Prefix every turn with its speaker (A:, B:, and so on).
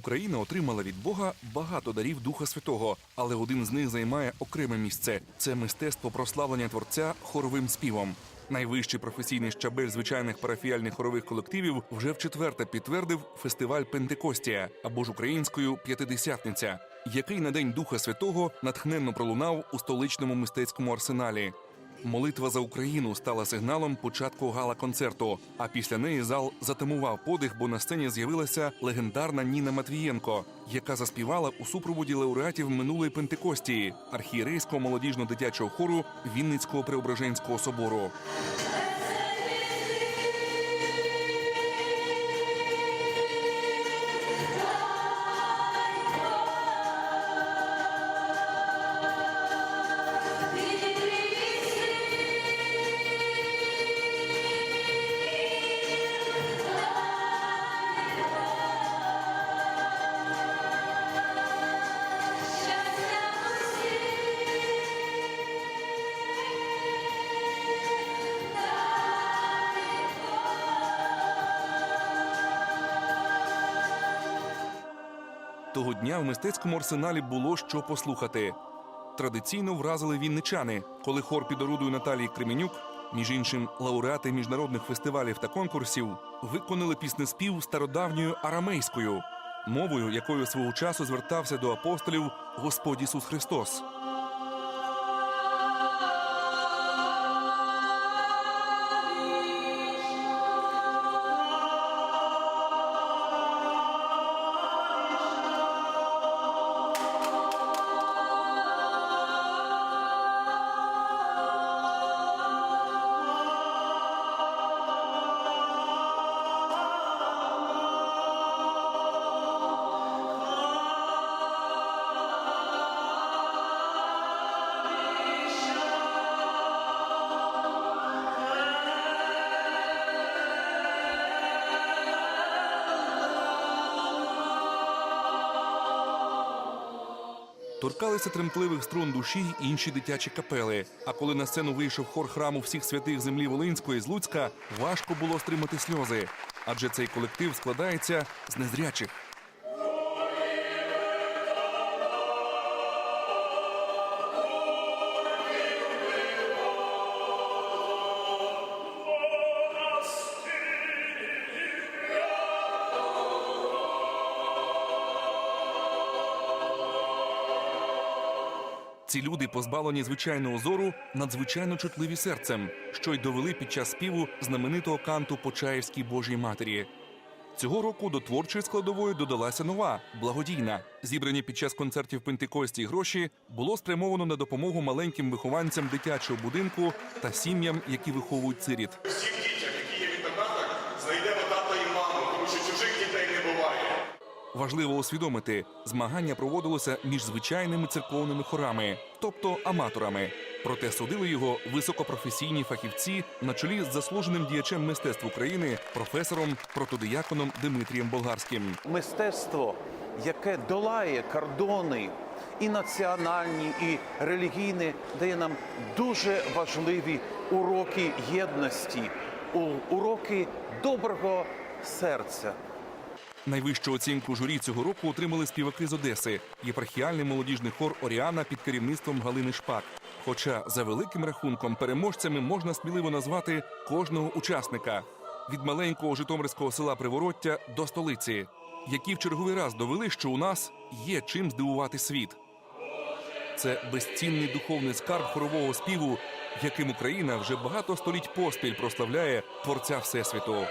A: Україна отримала від Бога багато дарів Духа Святого, але один з них займає окреме місце це мистецтво прославлення творця хоровим співом. Найвищий професійний щабель звичайних парафіальних хорових колективів вже вчетверте підтвердив фестиваль Пентекостія або ж українською п'ятидесятниця, який на день Духа Святого натхненно пролунав у столичному мистецькому арсеналі. Молитва за Україну стала сигналом початку гала-концерту. А після неї зал затимував подих, бо на сцені з'явилася легендарна Ніна Матвієнко, яка заспівала у супроводі лауреатів минулої Пентекостії архієрейського молодіжно-дитячого хору Вінницького Преображенського собору. Того дня в мистецькому арсеналі було що послухати. Традиційно вразили вінничани, коли хор під орудою Наталії Кременюк, між іншим лауреати міжнародних фестивалів та конкурсів, виконали піснеспів стародавньою арамейською, мовою, якою свого часу звертався до апостолів Господь Ісус Христос. Торкалися тремтливих струн душі й інші дитячі капели. А коли на сцену вийшов хор храму всіх святих землі Волинської з Луцька, важко було стримати сльози, адже цей колектив складається з незрячих. Ці люди, позбавлені звичайного зору, надзвичайно чутливі серцем, що й довели під час співу знаменитого канту Почаївській Божій Матері. Цього року до творчої складової додалася нова благодійна. Зібрані під час концертів Пентекості гроші було спрямовано на допомогу маленьким вихованцям дитячого будинку та сім'ям, які виховують сиріт. Важливо усвідомити, змагання проводилося між звичайними церковними хорами, тобто аматорами. Проте судили його високопрофесійні фахівці на чолі з заслуженим діячем мистецтв України, професором протодияконом Дмитрієм Болгарським.
B: мистецтво, яке долає кордони і національні, і релігійні, дає нам дуже важливі уроки єдності, уроки доброго серця.
A: Найвищу оцінку журі цього року отримали співаки з Одеси, єпархіальний молодіжний хор Оріана під керівництвом Галини Шпак. Хоча за великим рахунком переможцями можна сміливо назвати кожного учасника від маленького житомирського села Привороття до столиці, які в черговий раз довели, що у нас є чим здивувати світ. Це безцінний духовний скарб хорового співу, яким Україна вже багато століть поспіль прославляє творця Всесвіту.